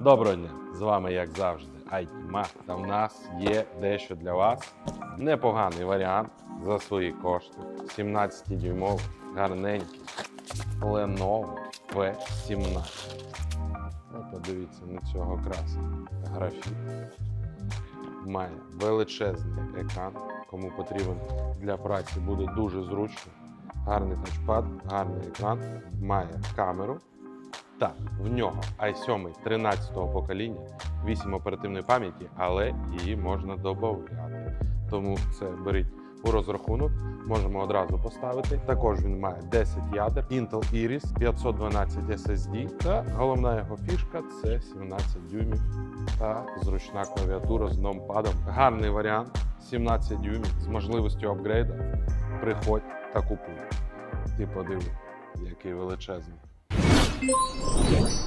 Доброго дня! З вами, як завжди, Айтіма. Та в нас є дещо для вас. Непоганий варіант за свої кошти. 17-дюймовий, гарненький Lenovo V17. Ну, подивіться на цього краса. Графіт. Має величезний екран. Кому потрібен для праці буде дуже зручно. Гарний тачпад, гарний екран, має камеру. Так, в нього i7 13-го покоління, 8 оперативної пам'яті, але її можна додати. Тому це беріть у розрахунок, можемо одразу поставити. Також він має 10 ядер, Intel Iris 512 SSD. Та головна його фішка це 17 дюймів та зручна клавіатура з номпадом. Гарний варіант, 17 дюймів з можливістю апгрейда. Приходь та купуй. Ти подиви, який величезний. Thank you.